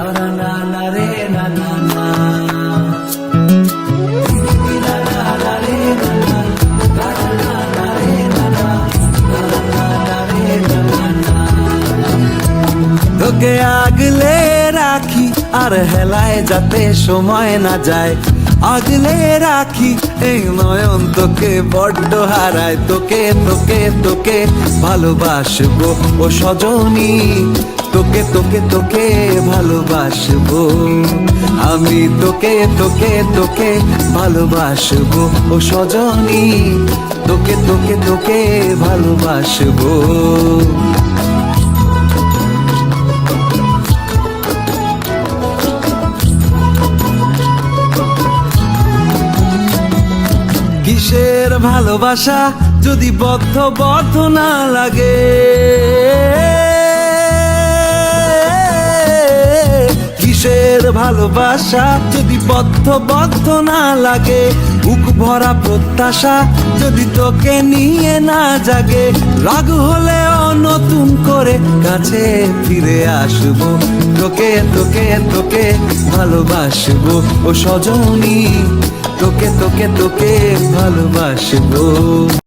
না না আর হেলায় যাতে সময় না যায়। আগলে রাখি এই নয়ন তোকে, বড্ড হারায় তোকে তোকে তোকে ভালোবাসবো। ও সজনী, তোকে তোকে তোকে ভালোবাসবো। আমি তোকে তোকে তোকে ভালোবাসবো। ও সজনী, তোকে তোকে তোকে ভালোবাসবো। কিসের ভালোবাসা যদি বদ্ধ বদ্ধ না লাগে। কিসের ভালোবাসা যদি বদ্ধ বদ্ধ না লাগে? বুক ভরা প্রত্যাশা যদি তোকে নিয়ে না জাগে। রাগ হলেও নতুন করে কাছে ফিরে আসব। তোকে তোকে তোকে ভালোবাসবো। ও সজনী, তোকে তোকে তোকে ভালোবাসবো।